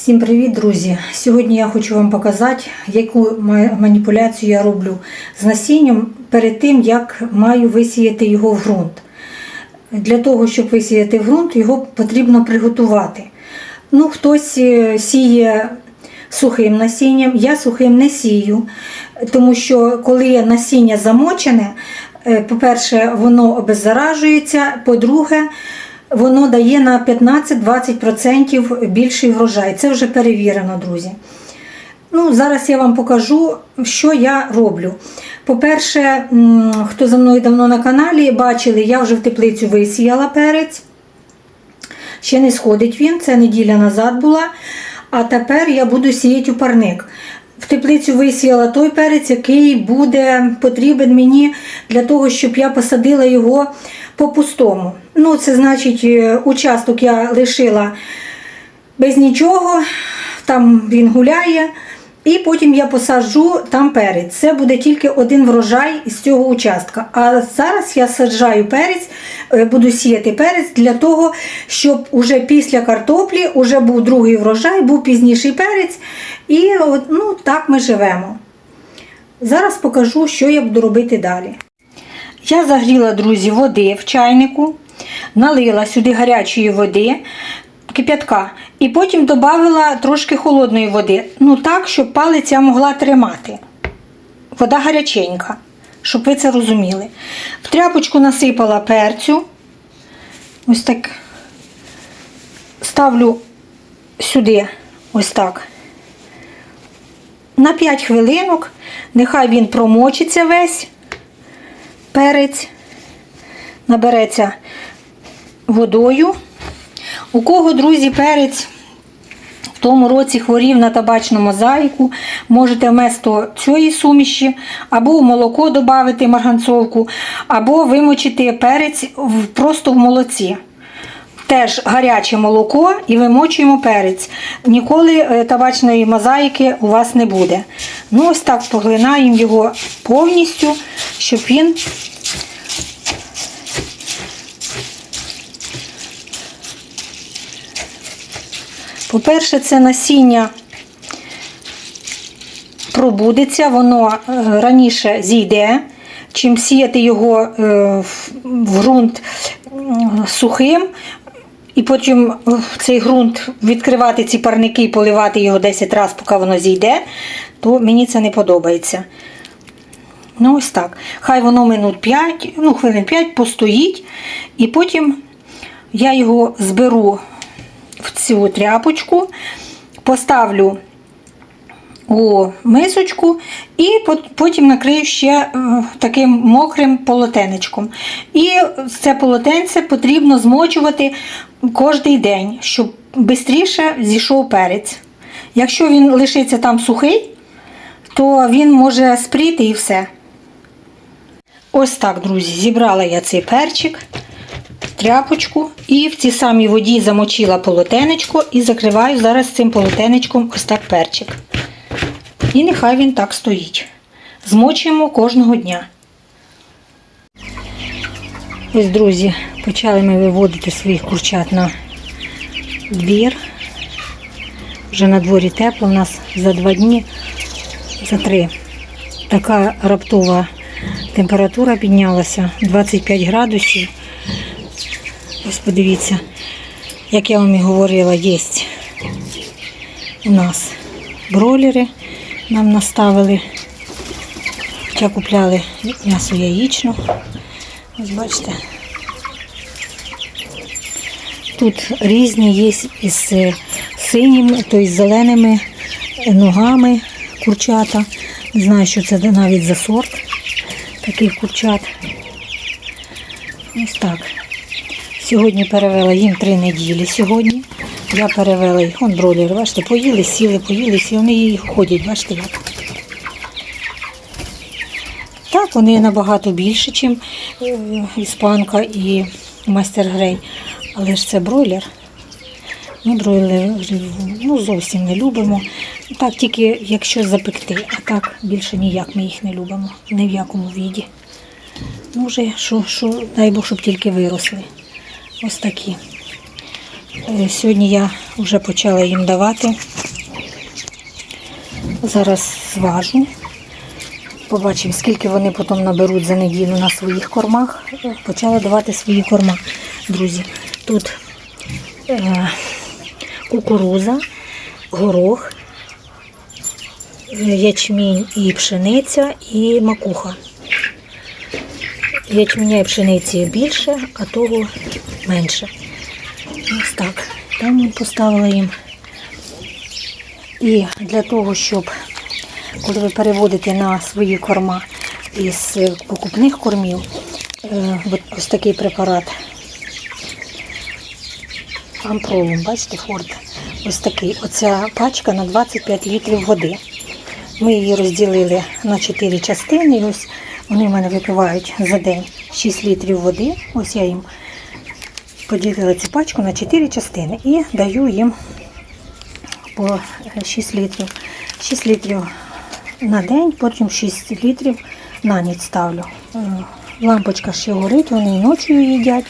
Всім привіт, друзі! Сьогодні я хочу вам показати, яку маніпуляцію я роблю з насінням перед тим, як маю висіяти його в ґрунт. Для того, щоб висіяти в ґрунт, його потрібно приготувати. Ну, хтось е, сіє сухим насінням, я сухим не сію, тому що коли насіння замочене, е, по-перше, воно обеззаражується, по-друге, воно дає на 15-20% більший врожай. Це вже перевірено, друзі. Ну, зараз я вам покажу, що я роблю. По-перше, хто за мною давно на каналі, бачили, я вже в теплицю висіяла перець. Ще не сходить він, це неділя назад була. А тепер я буду сіяти у парник. В теплицю висіяла той перець, який буде потрібен мені для того, щоб я посадила його по-пустому. Ну, це значить, е, участок я лишила без нічого, там він гуляє. І потім я посаджу там перець. Це буде тільки один врожай з цього участка. А зараз я саджаю перець, е, буду сіяти перець для того, щоб уже після картоплі уже був другий врожай, був пізніший перець. І ну, так ми живемо. Зараз покажу, що я буду робити далі. Я загріла, друзі, води в чайнику, налила сюди гарячої води, кип'ятка, і потім додала трошки холодної води. Ну так, щоб палиця могла тримати. Вода гаряченька, щоб ви це розуміли. В тряпочку насипала перцю. Ось так ставлю сюди, ось так. На 5 хвилинок, нехай він промочиться весь перець, набереться водою. У кого, друзі, перець в тому році хворів на табачну мозаїку, можете вместо цієї суміші або в молоко додати марганцовку, або вимочити перець просто в молоці. Теж гаряче молоко і вимочуємо перець. Ніколи е, табачної мозаїки у вас не буде. Ну, ось так поглинаємо його повністю, щоб він По-перше, це насіння пробудеться, воно е, раніше зійде, чим сіяти його е, в- ґрунт сухим. І потім е, цей ґрунт відкривати ці парники і поливати його 10 разів, поки воно зійде, то мені це не подобається. Ну, ось так. Хай воно минут 5, ну, хвилин 5 постоїть, і потім я його зберу цю тряпочку, поставлю у мисочку і потім накрию ще е, таким мокрим полотенечком. І це полотенце потрібно змочувати кожен день, щоб швидше зійшов перець. Якщо він лишиться там сухий, то він може спріти і все. Ось так, друзі, зібрала я цей перчик тряпочку і в цій самій воді замочила полотенечко і закриваю зараз цим полотенечком ось так перчик. І нехай він так стоїть. Змочуємо кожного дня. Ось, друзі, почали ми виводити своїх курчат на двір. Вже на дворі тепло, у нас за два дні, за три. Така раптова температура піднялася 25 градусів. Ось подивіться, як я вам і говорила, є у нас бройлери нам наставили. Хоча купляли м'ясо яєчну. Ось бачите. Тут різні є із е, синіми, тобто з зеленими ногами курчата. Не знаю, що це навіть за сорт таких курчат. Ось так. Сьогодні перевела їм три неділі. Сьогодні я перевела їх. Вон бройлери, бачите, поїли, сіли, поїли, сіли. Вони її ходять, бачите як. Так, вони набагато більше, ніж іспанка і мастер грей. Але ж це бройлер. Ми бройлерів ну, зовсім не любимо. Так, тільки якщо запекти, а так більше ніяк ми їх не любимо. Ні в якому віді. Ну, вже, що, що, дай Бог, щоб тільки виросли. Ось такі. Е, Сьогодні я вже почала їм давати. Зараз зважу. Побачимо, скільки вони потім наберуть за неділю на своїх кормах. Почала давати свої корма, друзі. Тут е, кукуруза, горох, ячмінь і пшениця, і макуха. Ячменя і пшениці більше, а того менше. Ось так. Там ми поставила їм. І для того, щоб коли ви переводите на свої корма із покупних кормів, е, ось такий препарат. Ампролум, бачите, форт. Ось такий. Оця пачка на 25 літрів води. Ми її розділили на 4 частини. І ось вони в мене випивають за день 6 літрів води. Ось я їм поділила цю пачку на 4 частини і даю їм по 6 літрів. 6 літрів на день, потім 6 літрів на ніч ставлю. Е, Лампочка ще горить, вони і ночі їдять.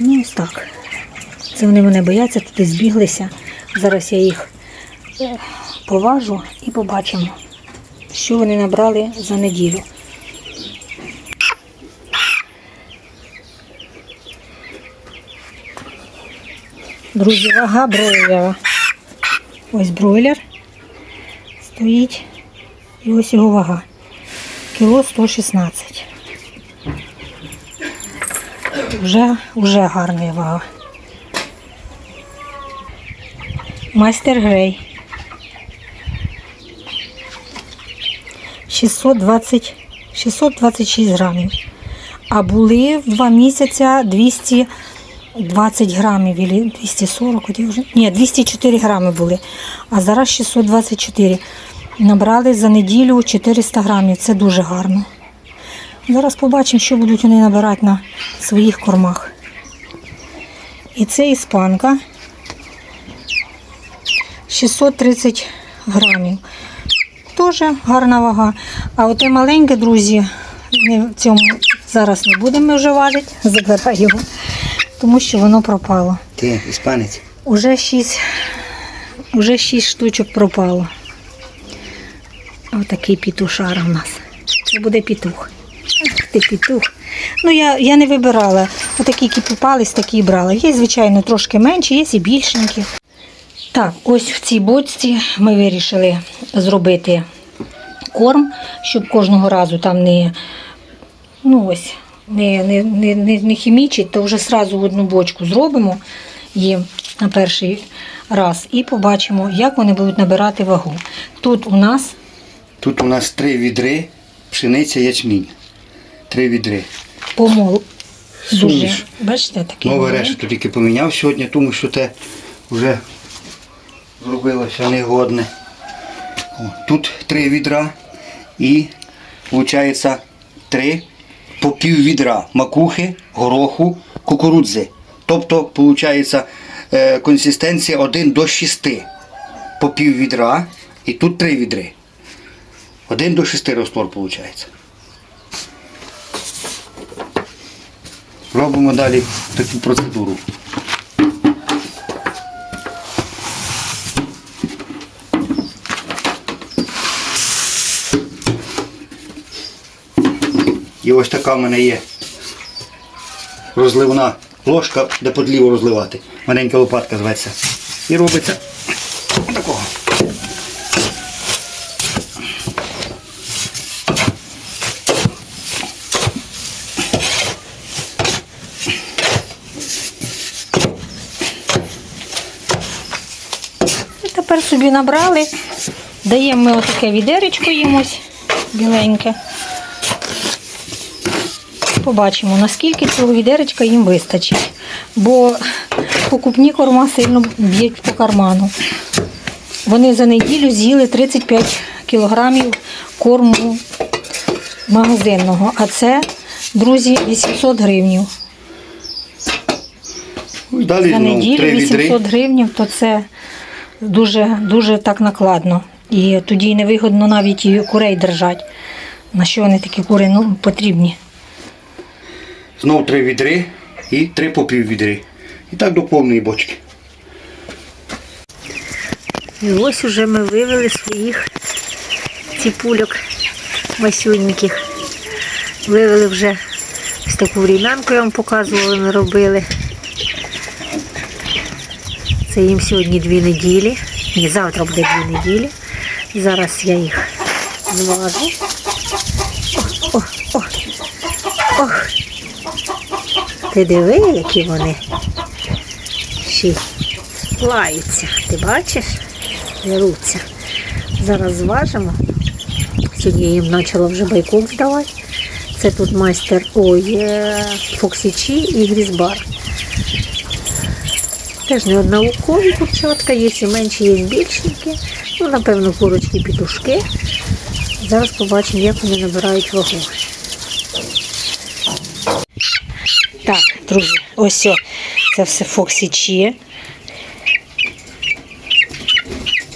Ну, ось так. Це вони мене бояться, туди збіглися. Зараз я їх е, поважу і побачимо, що вони набрали за неділю. Друзі, вага бройлера. Ось бройлер стоїть. І ось його вага. Кіло 116. Вже, вже гарна вага. Майстер Грей. 620, 626 грамів. А були в два місяця 220 грамів, або 240, от я вже, ні, 204 грами були, а зараз 624. Набрали за неділю 400 грамів, це дуже гарно. Зараз побачимо, що будуть вони набирати на своїх кормах. І це іспанка 630 грамів. Теж гарна вага. А оте маленьке, друзі, в цьому зараз не будемо вже важити, забираю його, тому що воно пропало. Ти іспанець. Уже 6, уже 6 штучок пропало. Отакий пітушара в нас. Це буде пітух. Ах ти пітух. Ну, я, я не вибирала. Отакі, які попались, такі і брала. Є, звичайно, трошки менші, є і більшенькі. Так, ось в цій бочці ми вирішили зробити корм, щоб кожного разу там не, ну ось, не, не, не, не, не хімічить, то вже сразу одну бочку зробимо їм на перший раз і побачимо, як вони будуть набирати вагу. Тут у нас Тут у нас три відри, пшениця, ячмінь. Три відри. помол. Дуже, Суміш. бачите, такий. Нове маленький. решето тільки поміняв сьогодні, тому що те вже зробилося негодне. О, тут три відра і виходить три по пів відра макухи, гороху, кукурудзи. Тобто, виходить, е, консистенція 1 до 6 по пів відра і тут три відри. 1 до 6 розтвор виходить. Робимо далі таку процедуру. І ось така в мене є розливна ложка, де подліво розливати. Маленька лопатка зветься. І робиться такого. Тепер собі набрали. Даємо ми отаке відеречко їм ось біленьке. Побачимо, наскільки цього відеречка їм вистачить. Бо покупні корма сильно б'ють по карману. Вони за неділю з'їли 35 кілограмів корму магазинного. А це, друзі, 800 гривнів. Далі За неділю 800 гривень, то це дуже, дуже так накладно. І тоді невигодно навіть і курей держати. На що вони такі кури ну, потрібні? Знову три відри і три по пів відри. І так до повної бочки. І ось уже ми вивели своїх ціпульок масюньких. Вивели вже ось таку рімянку, я вам показувала, ми робили. Це їм сьогодні дві неділі. Ні, завтра буде дві неділі. Зараз я їх зважу. О, о, о. Ох. Ти диви, які вони ще лаються. Ти бачиш? Деруться. Зараз зважимо. Сьогодні їм почала вже байкок здавати. Це тут майстер ой, е, Фоксічі і Грізбар. Теж не однолукові курчатка, є і менші, є більшенькі. Ну, напевно, курочки петушки. Зараз побачимо, як вони набирають вагу. Так, друзі, ось це все Фоксічі.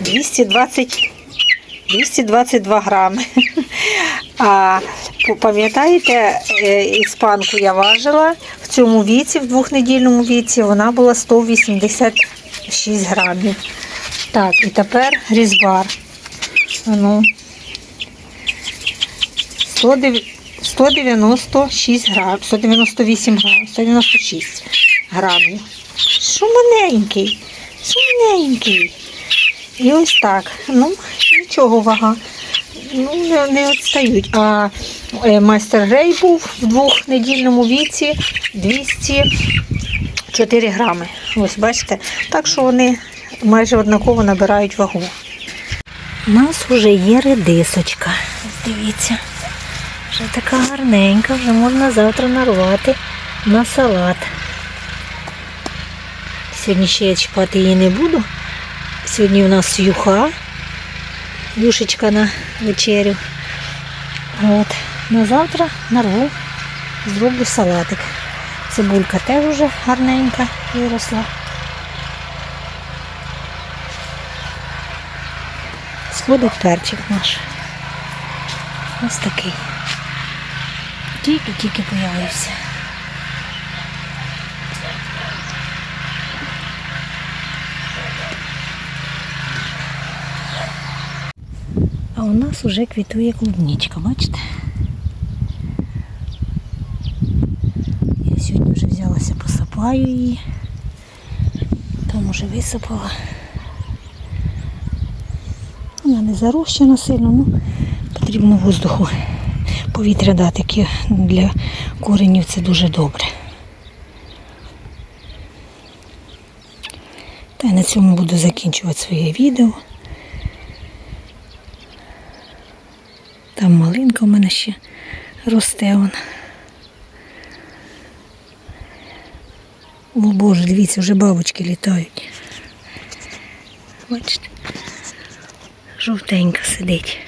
220, 222 грами. А пам'ятаєте, е, іспанку я важила в цьому віці, в двохнедільному віці, вона була 186 грамів. Так, і тепер різбар. Ну, 109 196 грам, 198 грам, 196 грамів. Що маленький. І ось так. Ну, нічого вага. Ну, не, не відстають. А е, майстер Грей був в двохнедільному віці 204 грами. Ось бачите. Так що вони майже однаково набирають вагу. У нас вже є редисочка. Дивіться. Вже така гарненька, вже можна завтра нарвати на салат. Сьогодні ще я чіпати її не буду. Сьогодні у нас юха, юшечка на вечерю. От. На завтра нарву, зроблю салатик. Цибулька теж вже гарненька виросла. Сходить перчик наш. Ось такий. Тільки-тільки появився. А у нас вже квітує клубничка, бачите? Я сьогодні вже взялася, посапаю її. Там уже висипала. Вона не зарощена сильно, ну потрібно воздуху повітря дати, яке для коренів це дуже добре. Та й на цьому буду закінчувати своє відео. Там малинка у мене ще росте вона. О Боже, дивіться, вже бабочки літають. Бачите? Жовтенька сидить.